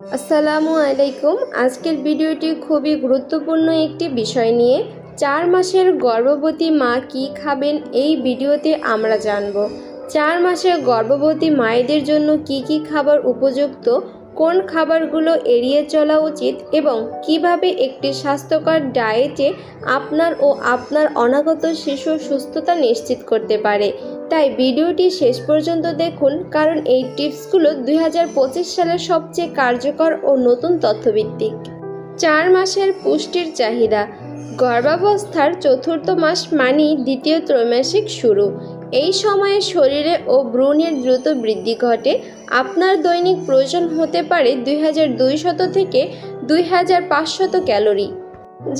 আসসালামু আলাইকুম। আজকের ভিডিওটি খুবই গুরুত্বপূর্ণ একটি বিষয় নিয়ে। চার মাসের গর্ভবতী মা কি খাবেন এই ভিডিওতে আমরা জানব। চার মাসের গর্ভবতী মায়েদের জন্য কি কি খাবার উপযুক্ত, কোন খাবারগুলো এড়িয়ে চলা উচিত এবং কীভাবে একটি স্বাস্থ্যকর ডায়েটে আপনার ও আপনার অনাগত শিশুর সুস্থতা নিশ্চিত করতে পারে। তাই ভিডিওটি শেষ পর্যন্ত দেখুন, কারণ এই টিপসগুলো দুই হাজার পঁচিশ সালের সবচেয়ে কার্যকর ও নতুন তথ্যভিত্তিক। চার মাসের পুষ্টির চাহিদা। গর্ভাবস্থার চতুর্থ মাস মানেই দ্বিতীয় ত্রৈমাসিক শুরু। এই সময়ে শরীরে ও ভ্রূণের দ্রুত বৃদ্ধি ঘটে। আপনার দৈনিক প্রয়োজন হতে পারে দুই দুইশত থেকে দুই পাঁচশত ক্যালোরি।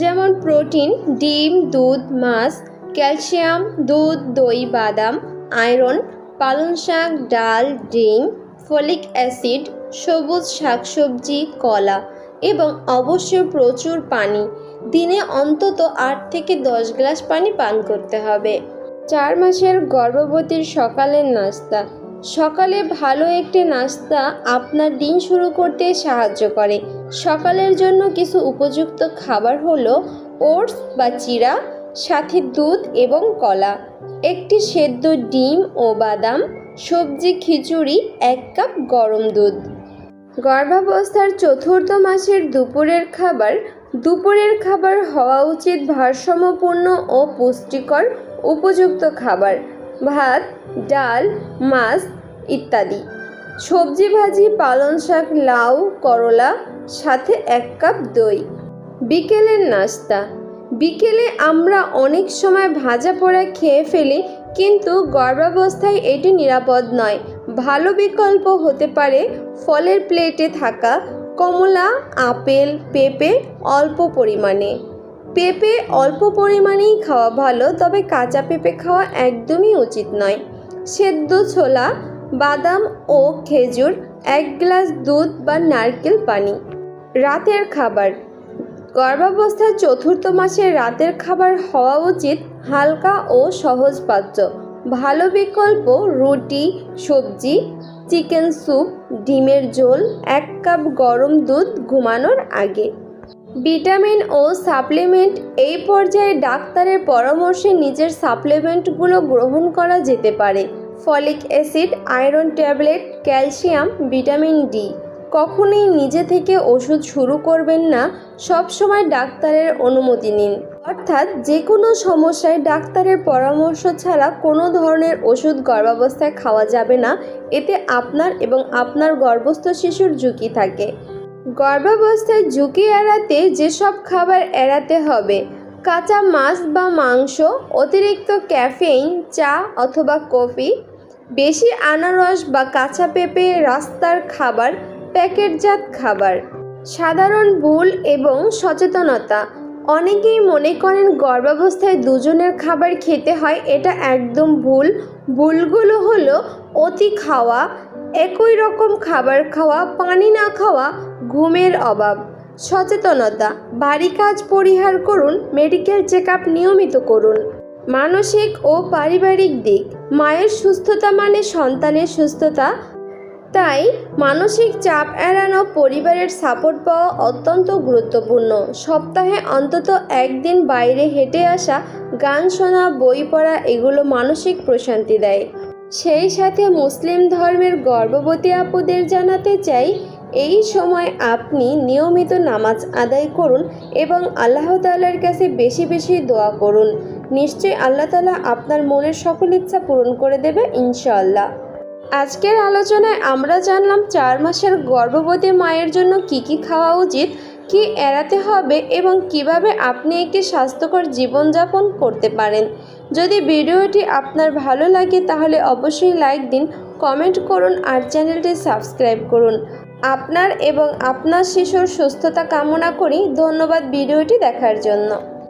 যেমন প্রোটিন, ডিম, দুধ, মাছ, ক্যালসিয়াম, দুধ, দই, বাদাম আয়রন, পালং শাক, ডাল, ডিম, ফলিক অ্যাসিড, সবুজ শাকসবজি, কলা এবং অবশ্যই প্রচুর পানি। দিনে অন্তত আট থেকে দশ গ্লাস পানি পান করতে হবে। চার মাসের গর্ভবতীর সকালের নাস্তা। সকালে ভালো একটি নাস্তা আপনার দিন শুরু করতে সাহায্য করে। সকালের জন্য কিছু উপযুক্ত খাবার হলো ওটস বা চিরা সাথে দুধ এবং কলা, একটি সেদ্ধ ডিম ও বাদাম, সবজি, খিচুড়ি, এক কাপ গরম দুধ। গর্ভাবস্থার চতুর্থ মাসের দুপুরের খাবার দুপুরের খাবার হওয়া উচিত ভারসাম্যপূর্ণ ও পুষ্টিকর উপযুক্ত খাবার, ভাত, ডাল, মাছ ইত্যাদি। সবজি, ভাজি, পালং শাক, লাউ, করলা, সাথে এক কাপ দই। বিকেলের নাস্তা। বিকেলে আমরা অনেক সময় ভাজা পোড়া খেয়ে ফেলি, কিন্তু গর্ভাবস্থায় এটি নিরাপদ নয়। ভালো বিকল্প হতে পারে ফলের প্লেটে থাকা কমলা, আপেল, পেঁপে অল্প পরিমাণে। পেঁপে অল্প পরিমাণেই খাওয়া ভালো, তবে কাঁচা পেঁপে খাওয়া একদমই উচিত নয়। সেদ্ধ ছোলা, বাদাম ও খেজুর, এক গ্লাস দুধ বা নারকেল পানি। রাতের খাবার গর্ভাবস্থার চতুর্থ মাসে রাতের খাবার হওয়া উচিত হালকা ও সহজপাচ্য ভালো বিকল্প রুটি, সবজি, চিকেন স্যুপ, ডিমের ঝোল, এক কাপ গরম দুধ ঘুমানোর আগে। ভিটামিন ও সাপ্লিমেন্ট। এই পর্যায়ে ডাক্তারের পরামর্শে নিজের সাপ্লিমেন্টগুলো গ্রহণ করা যেতে পারে। Folic acid, iron tablet, calcium, vitamin D. কখনোই নিজে থেকে ওষুধ শুরু করবেন না, সব সময় ডাক্তারের অনুমতি নিন। অর্থাৎ যে কোনো সমস্যায় ডাক্তারের পরামর্শ ছাড়া কোনো ধরনের ওষুধ গর্ভাবস্থায় খাওয়া যাবে না, এতে আপনার এবং আপনার গর্ভস্থ শিশুর ঝুঁকি থাকে। গর্ভাবস্থায় ঝুঁকি এড়াতে যেসব খাবার এড়াতে হবে, কাঁচা মাছ বা মাংস, অতিরিক্ত ক্যাফেইন, চা অথবা কফি, বেশি আনারস বা কাঁচা পেঁপে রাস্তার খাবার প্যাকেটজাত খাবার। সাধারণ ভুল এবং সচেতনতা। অনেকেই মনে করেন গর্ভাবস্থায় দুজনের খাবার খেতে হয়, এটা একদম ভুল। ভুলগুলো হলো অতি খাওয়া, একই রকম খাবার খাওয়া, পানি না খাওয়া, ঘুমের অভাব। সচেতনতা, বাড়ি কাজ পরিহার করুন, মেডিকেল চেক নিয়মিত করুন। মানসিক ও পারিবারিক দিক, মায়ের সুস্থতা মানে সন্তানের সুস্থতা তাই মানসিক চাপ এড়ানো পরিবারের সাপোর্ট পাওয়া অত্যন্ত গুরুত্বপূর্ণ। সপ্তাহে অন্তত একদিন বাইরে হেঁটে আসা, গান শোনা, বই পড়া এগুলো মানসিক প্রশান্তি দেয়। সেই সাথে মুসলিম ধর্মের গর্ভবতী আপুদের জানাতে চাই, এই সময় আপনি নিয়মিত নামাজ আদায় করুন এবং আল্লাহ তাল্লার কাছে বেশি বেশি দোয়া করুন। নিশ্চয়ই আল্লাহ তালা আপনার মনের সকল ইচ্ছা পূরণ করে দেবে ইনশাআল্লাহ। আজকের আলোচনায় আমরা জানলাম চার মাসের গর্ভবতী মায়ের জন্য কি কি খাওয়া উচিত, কি এড়াতে হবে এবং কীভাবে আপনি একটি স্বাস্থ্যকর জীবনযাপন করতে পারেন। যদি ভিডিওটি আপনার ভালো লাগে তাহলে অবশ্যই লাইক দিন, কমেন্ট করুন আর চ্যানেলটি সাবস্ক্রাইব করুন। আপনার এবং আপনার শিশুর সুস্থতা কামনা করি। ধন্যবাদ ভিডিওটি দেখার জন্য।